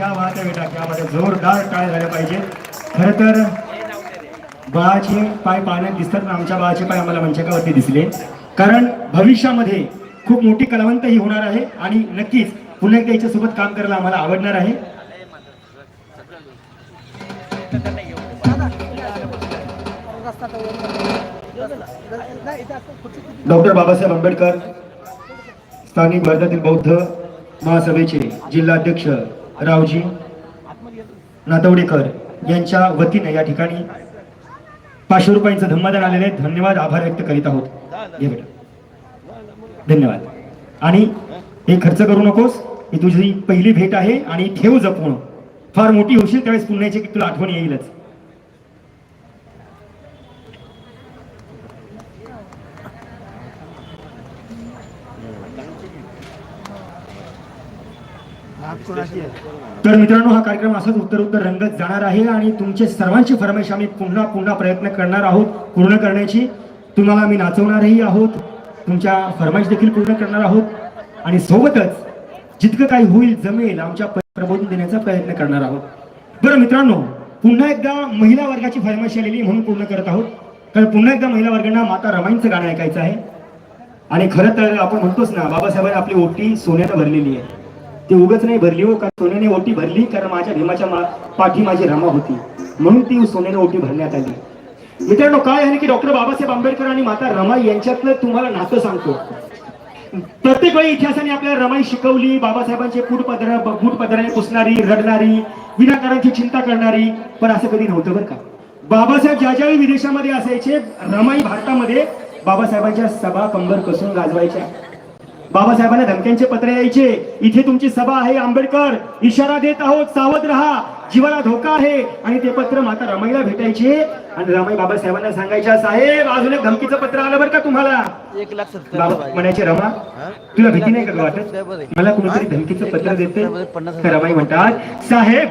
एकदा जोरदार टाळ झाल्या पाहिजे. खरं तर बाळाचे पाय पाण्यात दिसतात ना आमच्या बाळाचे पाय आम्हाला मंचकावरती दिसले. कारण भविष्यामध्ये खूप मोठी कलावंत ही होणार आहे आणि नक्कीच पुन्हा एकदा याच्यासोबत काम करायला आम्हाला आवडणार आहे. डॉक्टर बाबासाहेब आंबेडकर स्थानिक भारतातील बौद्ध महासभेचे जिल्हाध्यक्ष रावजी नातवडेकर यांच्या वतीने या ठिकाणी पाचशे रुपयांचं धम्मदान आलेले आहे धन्यवाद आभार व्यक्त करीत आहोत. घे बेटा धन्यवाद. आणि हे खर्च करू नकोस. ही तुझी पहिली भेट आहे आणि ठेव जपून. फार मोठी होशील त्यावेळेस पुण्याची तुला आठवण येईलच. तर मित्रांनो हा कार्यक्रम असाच उत्तर उत्तर रंगत जाणार आहे आणि तुमचे सर्वांची फरमाईश आम्ही पुन्हा पुन्हा प्रयत्न करणार आहोत पूर्ण करण्याची. तुम्हाला आम्ही नाचवणारही आहोत तुमच्या फरमाईश देखील पूर्ण करणार आहोत आणि सोबतच जितकं काही होईल जमेल आमच्या प्रबोधन देण्याचा प्रयत्न करणार आहोत. बरं मित्रांनो पुन्हा एकदा महिला वर्गाची फरमाईश आलेली म्हणून पूर्ण करत आहोत. कारण पुन्हा एकदा महिला वर्गांना माता रमाईंचं गाणं ऐकायचं आहे. आणि खरं तर आपण म्हणतोच ना बाबासाहेबांनी आपली ओटी सोन्यानं भरलेली आहे. ती उगच नाही भरली हो कारण सोन्याने ओटी भरली कारण माझ्या भीमाच्या मा- पाठी माझी रमा होती. म्हणून ती सोन्याने ओटी भरण्यात आली. मित्रांनो काय आहे की डॉक्टर बाबासाहेब आंबेडकर आणि माता रमाई यांच्यातलं तुम्हाला नातं सांगतो. प्रत्येक वेळी इतिहासाने आपल्याला रमाई शिकवली बाबासाहेबांचे फूट पदर बूट पदराने पुसणारी रडणारी विनाकारांची चिंता करणारी पण असं कधी नव्हतं बरं का. बाबासाहेब ज्या ज्यावेळी विदेशामध्ये असायचे रमाई भारतामध्ये बाबासाहेबांच्या सभा कंबर कसून गाजवायच्या. बाबासाहेबांना धमक्यांचे पत्र यायचे. इथे तुमची सभा आहे आंबेडकर. इशारा देत आहोत सावध राहा. जीवाला धोका आहे. आणि ते पत्र माता रमाईला भेटायचे. आणि रमाई बाबासाहेबांना सांगायच्या साहेब अजून एक धमकीचं पत्र आलं बरं का तुम्हाला? एक लाख म्हणायचे रमा तुला भीती नाही का वाटत? मला कुणीतरी धमकीचं पत्र देते. तर रमाई म्हणतात साहेब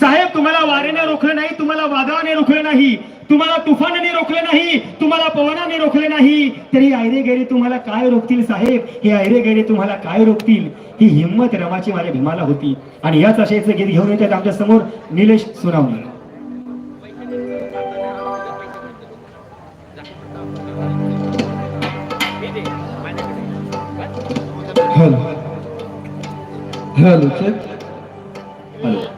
साहेब तुम्हाला वारेने रोखलं नाही तुम्हाला वादळाने रोखलं नाही. तुम्हाला तुफानाने रोखलं नाही तुम्हाला पवनाने रोखले नाही. तरी आयरे गैरे तुम्हाला काय रोखतील साहेब? हे आयरे गैरे तुम्हाला काय रोखतील? ही हिंमत रमाची माझ्या भीमाला होती. आणि याच आशयाचं गीत घेऊन येतात आमच्यासमोर Nilesh Sunawane. Hello. Hello hello.